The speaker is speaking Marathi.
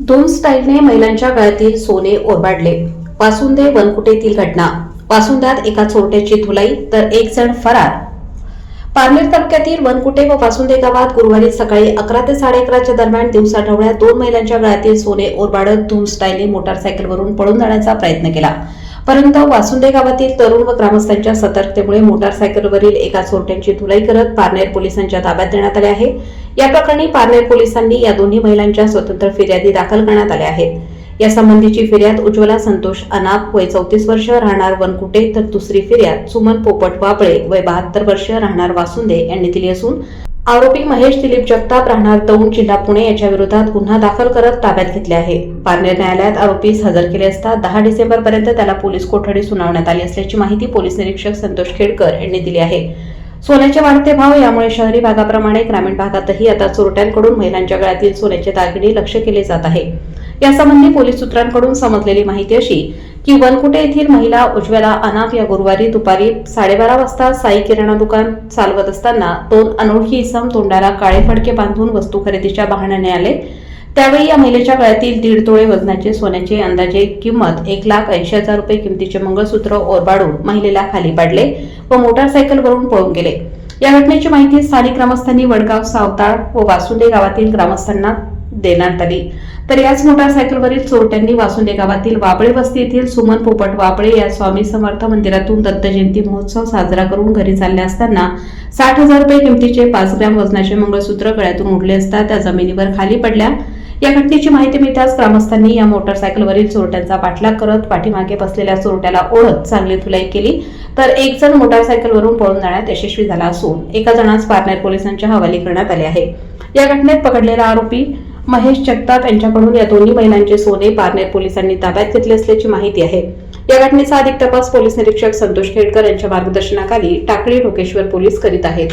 दोन स्टाईलने महिलांच्या गळ्यातील सोने ओरबाडले. वासुंदे वनकुटेतील घटना. वासुंद्यात एका चोरट्याची धुलाई तर एक जण फरार. पारनेर तालुक्यातील वनकुटे व वासुंदे गावात गुरुवारी सकाळी अकरा ते साडे अकराच्या दरम्यान दिवसाठवड्यात दोन महिलांच्या गळ्यातील सोने ओरबाडत धूम स्टाईलने मोटारसायकलवरून पळून जाण्याचा प्रयत्न केला. परंतु वासुंदे गावातील तरुण व ग्रामस्थांच्या सतर्कतेमुळे मोटारसायकलवरील एका चोरट्यांची धुलाई करत पारनेर पोलिसांच्या ताब्यात देण्यात आले आहे. या प्रकरणी पारनेर पोलिसांनी या दोन्ही महिलांच्या स्वतंत्र फिर्यादी दाखल करण्यात आल्या आहेत. या संबंधीची फिर्याद उज्ज्वला संतोष अनाप वय चौतीस वर्ष राहणार वनकुटे तर दुसरी फिर्याद सुमन पोपट वापळे वय बहात्तर वर्ष राहणार वासुंदे यांनी दिली असून आरोपी महेश दिलीप जगताप राहणार दौंड जिल्हा पुणे याच्या विरोधात गुन्हा दाखल करत ताब्यात घेतले आहे. पारनेर न्यायालयात आरोपीस हजर केले असता दहा डिसेंबर पर्यंत त्याला पोलीस कोठडी सुनावण्यात आली असल्याची माहिती पोलीस निरीक्षक संतोष खेडकर यांनी दिली आहे. सोन्याचे वाढते भाव यामुळे शहरी भागाप्रमाणे ग्रामीण भागातही आता चोरट्यांकडून महिलांच्या गळ्यातील सोन्याचे दागिने लक्ष केले जात आहे. यासंबंधी पोलीस सूत्रांकडून समजलेली माहिती अशी की वनकुटे येथील महिला उज्ज्वला अनाफ या गुरुवारी दुपारी साडेबारा वाजता साई किराणा दुकान चालवत असताना दोन अनोळखी इसम तोंडाला काळे फडके बांधून वस्तू खरेदीच्या बहाण्याने आले. त्यावेळी या महिलेच्या गळ्यातील दीड तोळे वजनाचे सोन्याचे अंदाजे किंमत एक लाख ऐंशी हजार रुपये किमतीचे मंगळसूत्र ओरबाडून महिलेला खाली पाडले व मोटारसायकलवरून पळून गेले. या घटनेची माहिती स्थानिक ग्रामस्थांनी वडगाव सावताळ व वासुंडे गावातील ग्रामस्थांना देण्यात आली. तर याच मोटारसायकलवरील चोरट्यांनी वासुंदे गावातील वाबळे वस्ती येथील सुमन पोपट वाबळे या स्वामी समर्थ मंदिरातून दत्त जयंती महोत्सव साजरा करून घरी चालले असताना साठ हजार रुपये किमतीचे पाच ग्रॅम वजनाचे मंगळसूत्र गळ्यातून उडले असता त्या जमिनीवर खाली पडल्या. या घटनेची माहिती मिळताच ग्रामस्थांनी या मोटारसायकलवरील चोरट्यांचा पाठलाग करत पाठीमागे बसलेल्या चोरट्याला ओढत चांगली धुलाई केली. तर एक जण मोटारसायकलवरून पळून जाण्यात यशस्वी झाला असून एका जणास पारनेर पोलिसांच्या हवाली करण्यात आले आहे. या घटनेत पकडलेला आरोपी महेश जगताप यांच्याकडून या दोन्ही महिलांचे सोने पारनेर पोलिसांनी ताब्यात घेतले असल्याची माहिती आहे. या घटनेचा अधिक तपास पोलीस निरीक्षक संतोष खेडकर यांच्या मार्गदर्शनाखाली टाकळी ढोकेश्वर पोलीस करीत आहेत.